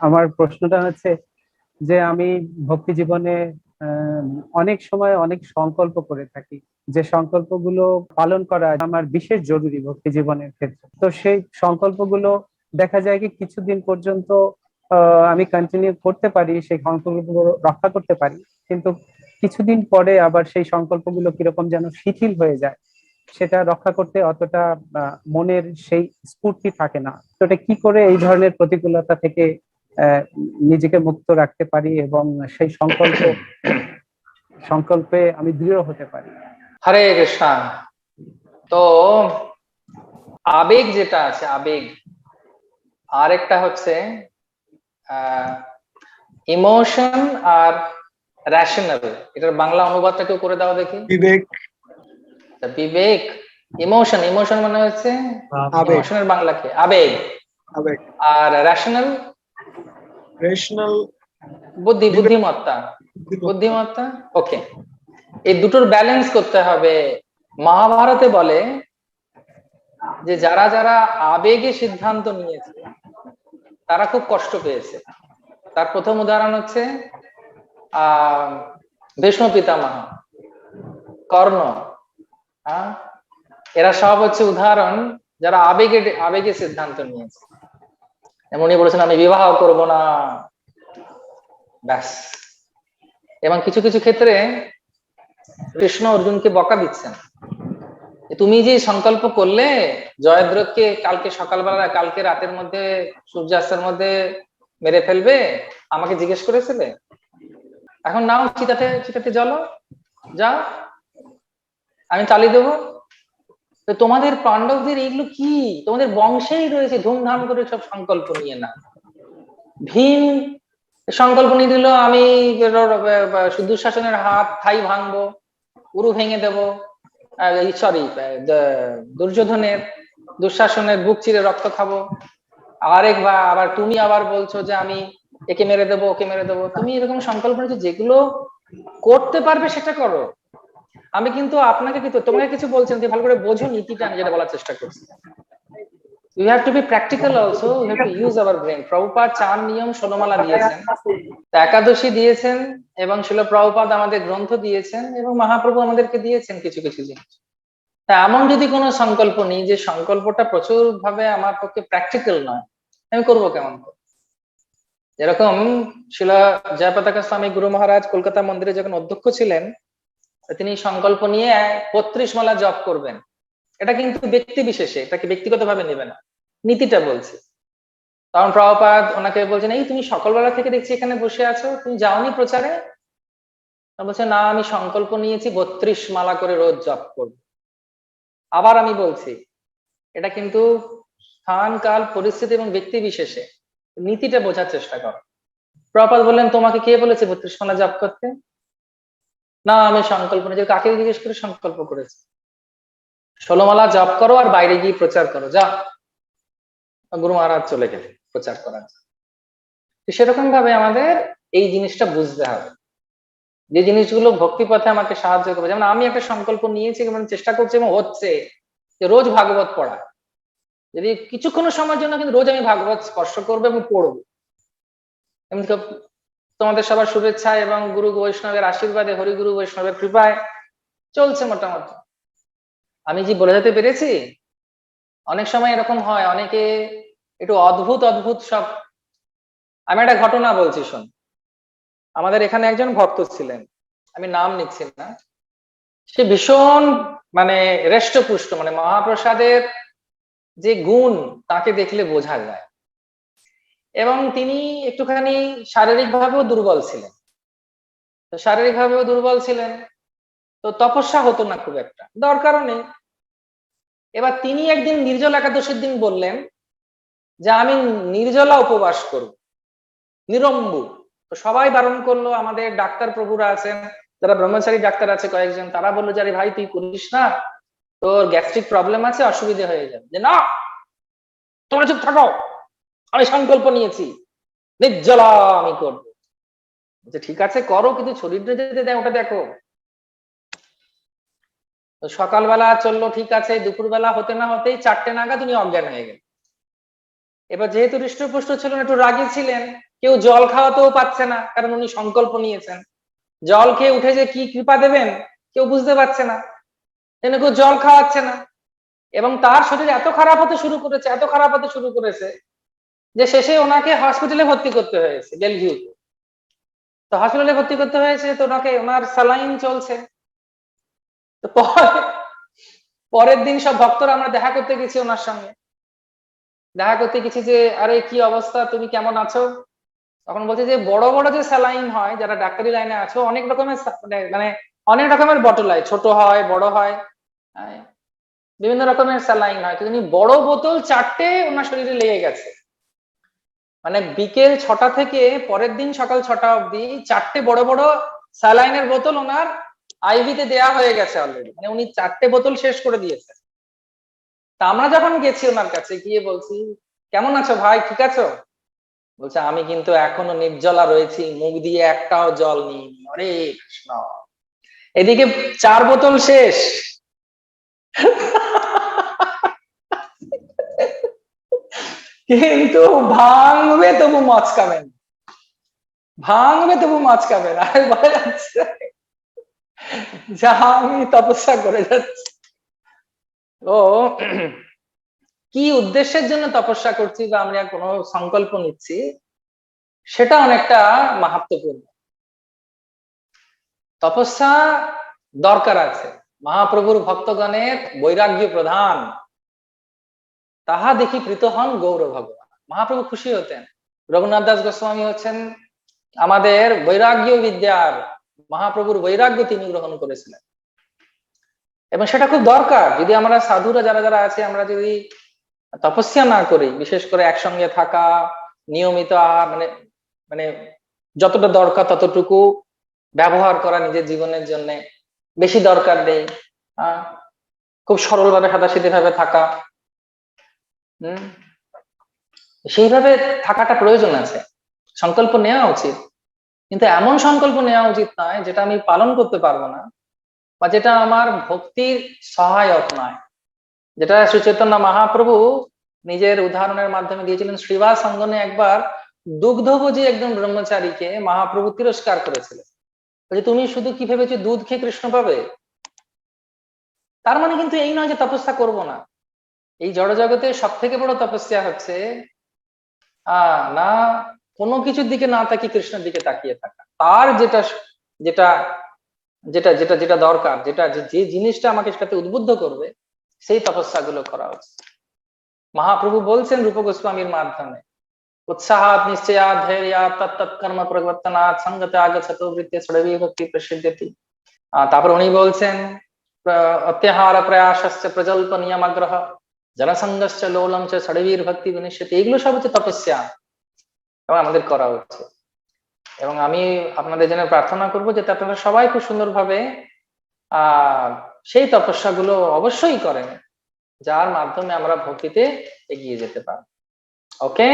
আমার প্রশ্নটা হচ্ছে যে আমি ভক্তি জীবনে অনেক সময় অনেক সংকল্প করে থাকি। যে সংকল্পগুলো পালন করা আমার বিশেষ জরুরি ভক্তি জীবনের ক্ষেত্রে। তো সেই সংকল্পগুলো দেখা যায় কি কিছুদিন পর্যন্ত আমি কন্টিনিউ করতে পারি, সেই সংকল্পগুলো রক্ষা করতে পারি। কিন্তু কিছুদিন পরে আবার সেই সংকল্পগুলো কীরকম যেন শিথিল হয়ে যায়, সেটা রক্ষা করতে অতটা মনের সেই স্ফূর্তি থাকে না। তো এটা কি করে এই ধরনের প্রতিকূলতা থেকে নিজেকে মুক্ত রাখতে পারি এবং সেই সংকল্প সংকল্পে আমি দৃঢ় হতে পারি। হরে কৃষ্ণা। তো আবেগ যেটা আছে আবেগ আরেকটা হচ্ছে ইমোশন আর রেশনাল এটার বাংলা অনুবাদটা কেউ করে দাও দেখি। বিবেক। বিবেক ইমোশন ইমোশন মানে হচ্ছে ইমোশনের বাংলা কি? আবেগ। আবেগ। আর রেশনাল রেশনাল বুদ্ধি, বুদ্ধিমত্তা। বুদ্ধিমত্তা? ওকে এই দুটোর ব্যালেন্স করতে হবে। মহাভারতে বলে যে যারা যারা আবেগে সিদ্ধান্ত নিয়েছে, তারা খুব কষ্ট পেয়েছে। তার প্রথম উদাহরণ হচ্ছে, আহ, ভীষ্ম পিতামহ, কর্ণ? এরা সব হচ্ছে উদাহরণ যারা আবেগে আবেগে সিদ্ধান্ত নিয়েছে। এমনই বলেছেন, আমি বিবাহ করব না। ব্যাস। এবং কিছু কিছু ক্ষেত্রে কৃষ্ণ অর্জুনকে বকা দিচ্ছেন তুমি যে সংকল্প করলে জয়দ্রথকে কালকে সকালবেলা, কালকে রাতের মধ্যে, সূর্যাস্তের মধ্যে মেরে ফেলবে, আমাকে জিজ্ঞেস করেছিলে? এখন নাও চিতাতে চিতাতে চলো যাও। আমি চালিয়ে দেবো। তো তোমাদের পাণ্ডবদের এইগুলো কি? তোমাদের বংশেই রয়েছে ধুমধাম করে সব সংকল্প নিয়ে না ভীম সংকল্প নিয়ে দিল, আমি দুঃশাসনের হাত, থাই ভাঙবো, উরু ভেঙে দেবো। সরি দুর্যোধনের, দুঃশাসনের বুক চিরে রক্ত খাব। আরেক বা আবার তুমি আবার বলছো যে আমি একে মেরে দেবো, ওকে মেরে দেবো। তুমি এরকম সংকল্প নিয়েছো যেগুলো করতে পারবে সেটা করো। আমি কিন্তু আপনাকে কিন্তু, তোমাকে কিছু বলছেন যে ভালো করে বোঝো নীতিটা, আমি যেটা বলার চেষ্টা করছি। You have to be practical also you have to use our brain Prabhupada চার নিয়ম ষোলমালা দিয়েছেন। একাদশী দিয়েছেন এবং শিল প্রভুপাদ আমাদের গ্রন্থ দিয়েছেন এবং মহাপ্রভু আমাদেরকে দিয়েছেন কিছু কিছু জিনিস। তা এমন যদি কোনো সংকল্প নেই যে সংকল্পটা প্রচুর ভাবে আমার পক্ষে প্র্যাকটিক্যাল নয়, আমি করব কেমন যেরকম শিলা জয়পতাকা স্বামী গুরু মহারাজ কলকাতা মন্দিরে যখন অধ্যক্ষ ছিলেন তিনি সংকল্প নিয়ে বত্রিশ মালা জপ করবেন। এটা কিন্তু ব্যক্তি বিশেষে, এটাকে ব্যক্তিগত ভাবে নেবে না। নীতিটা বলছে। কারণ প্রভুপাদ ওনাকে বলছেন, এই তুমি সকালবেলা থেকে দেখছি এখানে বসে আছো, তুমি যাওনি প্রচারে? বলছে, না, আমি সংকল্প নিয়েছি, বত্রিশ মালা করে রোজ জপ করব। আবার আমি বলছি, এটা কিন্তু স্থান, কাল, পরিস্থিতি এবং ব্যক্তি বিশেষে। নীতিটা বোঝার চেষ্টা করো। প্রপাত বললেন, তোমাকে কে বলেছে বত্রিশ মালা জপ করতে? না, আমি সংকল্প নিয়ে কাকে জিজ্ঞেস করে, সংকল্প করেছি। ষোলমালা জপ করো আর বাইরে গিয়ে প্রচার করো, যা। গুরু মহারাজ চলে গেলে প্রচার করার সেরকম ভাবে আমাদের এই জিনিসটা বুঝতে হবে। যে জিনিসগুলো ভক্তি পথে আমাকে সাহায্য করবে। যেমন আমি একটা সংকল্প নিয়েছি, এবং চেষ্টা করছি, এবং হচ্ছে যে রোজ ভাগবত পড়া। যদি কিছুক্ষণ সময়ের জন্য কিন্তু রোজ আমি ভাগবত স্পর্শ করব এবং পড়ব। তোমাদের সবার শুভেচ্ছা এবং গুরু বৈষ্ণবের আশীর্বাদে হরিগুরু বৈষ্ণবের কৃপায় চলছে মোটামুটি। আমি কি বলে যেতে পেরেছি, অনেক সময় এরকম হয়, অনেকে একটু অদ্ভুত অদ্ভুত সব। আমি একটা ঘটনা বলছি, শোন। আমাদের এখানে একজন ভক্ত ছিলেন, আমি নাম নিচ্ছি না। সে ভীষণ মানে হৃষ্টপুষ্ট মানে মহাপ্রসাদের যে গুণ তাকে দেখলে বোঝা যায়। এবং তিনি একটুখানি শারীরিক ভাবেও দুর্বল ছিলেন। শারীরিক ভাবেও দুর্বল ছিলেন, তো তপস্যা হতো না খুব একটা, দরকারও নেই। এবার তিনি একদিন নির্জল একাদশীর দিন বললেন যে, আমি নির্জলা উপবাস করব, নিরম্বু। তো সবাই বারণ করল, আমাদের ডাক্তার প্রভুরা আছেন, যারা ব্রহ্মচারী ডাক্তার আছে কয়েকজন, তারা বলল যে, আরে ভাই, তুই করিস না, তোর গ্যাস্ট্রিক প্রবলেম আছে, অসুবিধে হয়ে যাবে। যে, না, তোমরা চুপ থাকো। আমি সংকল্প নিয়েছি। নির্জলা আমি করব। যে ঠিক আছে, করো, কিন্তু শরীরটা যেতে দেয়, ওটা দেখো। সকালবেলা চলল, ঠিক আছে, দুপুরবেলা হতে না হতেই চারটে নাগাদ উনি অজ্ঞান হয়ে গেলেন। এবার যেহেতু হৃষ্টপুষ্ট ছিলেন একটু রাগী ছিলেন, কেউ জল খাওয়াতেও পাচ্ছে না, কারণ উনি সংকল্প নিয়েছেন। জল খেয়ে উঠে যে কি কৃপা দেবেন, কেউ বুঝতে পারছে না। যেন কেউ জল খাওয়াচ্ছে না। এবং তার শরীর এত খারাপ হতে শুরু করেছে, এত খারাপ হতে শুরু করেছে যে শেষে ওনাকে হসপিটালে ভর্তি করতে হয়েছে বেলভিউতে তো হসপিটালে ভর্তি করতে হয়েছে, তো ওনাকে, ওনার স্যালাইন চলছে। তো পরের দিন সব ভক্তরা আমরা দেখা করতে গেছি ওনার সঙ্গে। দেখা করতে গেছি যে, আরে কি অবস্থা, তুমি কেমন আছো? তখন বলছে যে, বড় বড় যে স্যালাইন হয়, যারা ডাক্তারি লাইনে আছো, অনেক রকমের মানে মানে অনেক রকমের বটল হয়। ছোট হয়, বড় হয় বিভিন্ন রকমের স্যালাইন হয়। উনি বড় বোতল চারটে ওনার শরীরে লেগে গেছে। মানে বিকেল ছটা থেকে পরের দিন সকাল ছটা অবধি চারটে বড় বড় স্যালাইনের বোতল ওনার আইভিতে দেয়া হয়ে গেছে অলরেডি মানে উনি চারটে বোতল শেষ করে দিয়েছে তা আমরা যখন গেছি ওনার কাছে, গিয়ে বলছি, কেমন আছো ভাই? ঠিক আছো? বলছে, আমি কিন্তু এখনও নির্জলা রয়েছি, মুখ দিয়ে একটাও জল নিই। অরে কৃষ্ণ। এদিকে চার বোতল শেষ। কিন্তু ভাঙবে তবু মাছ মচকাবেন ভাঙবে তবু মচকাবেন আর বলা যাচ্ছে যা আমি তপস্যা করে যাচ্ছি। তো কি উদ্দেশ্যের জন্য তপস্যা করছি বা আমরা কোনো সংকল্প নিচ্ছি, সেটা অনেকটা মাহাত্মপূর্ণ তপস্যা দরকার আছে। মহাপ্রভুর ভক্তগণের বৈরাগ্য প্রধান। তাহা দেখি প্রীত হন গৌর ভগবান। মহাপ্রভু খুশি হতেন। রঘুনাথ দাস গোস্বামী হচ্ছেন আমাদের বৈরাগ্য বিদ্যার, মহাপ্রভুর বৈরাগ্য তিনি গ্রহণ করেছিলেন। এবং সেটা খুব দরকার। যদি আমরা সাধুরা যারা যারা আছে, আমরা যদি তপস্যা না করি, বিশেষ করে একসঙ্গে থাকা, নিয়মিত মানে মানে যতটা দরকার ততটুকু ব্যবহার করা নিজের জীবনের জন্য, বেশি দরকার নেই। খুব সরল ভাবে সাদাসিধে ভাবে থাকা। সেইভাবে থাকাটা প্রয়োজন আছে। সংকল্প নেওয়া উচিত। কিন্তু এমন সংকল্প নেওয়া উচিত নয়, যেটা আমি পালন করতে পারব না বা যেটা আমার ভক্তির সহায়ক নয়। যেটা শ্রী মহাপ্রভু নিজের উদাহরণের মাধ্যমে দিয়েছিলেন, শ্রীবাস অঙ্গনে একবার দুগ্ধভোজী একজন ব্রহ্মচারীকে মহাপ্রভু তিরস্কার করেছিলেন। বলছে তুমি শুধু কি ভেবেছো দুধ খেয়ে কৃষ্ণ পাবে? তার মানে কিন্তু এই নয় যে তপস্যা করব না। এই জড়জগতে সব থেকে বড় তপস্যা হচ্ছে আহ না কোনো কিছুর দিকে না তাকিয়ে কৃষ্ণের দিকে তাকিয়ে থাকা। তার যেটা যেটা যেটা যেটা যেটা দরকার, যেটা যে জিনিসটা আমাকে সেটাতে উদ্বুদ্ধ করবে, সেই তপস্যা গুলো করা উচিত মহাপ্রভু বলছেন রূপ গোস্বামীর মাধ্যমে উৎসাহাত নিশ্চয়াত ধৈর্যাত তত্তৎ কর্ম সঙ্গতে আগছত বৃত্তি সড়বী ভক্তি তারপর উনি বলছেন অত্যাহার প্রয়াসস্য প্রজল্প নিয়মাগ্রহ। জনসংঘশ্চ লোলম চ সড়বীর ভক্তি বিনিশ্চিত এগুলো সব হচ্ছে তপস্যা। এবং আমাদের করা উচিত এবং আমি আপনাদের জন্য প্রার্থনা করব যে আপনারা সবাই খুব সুন্দরভাবে আহ সেই তপস্যাগুলো অবশ্যই করেন, যার মাধ্যমে আমরা ভক্তিতে এগিয়ে যেতে পারি ওকে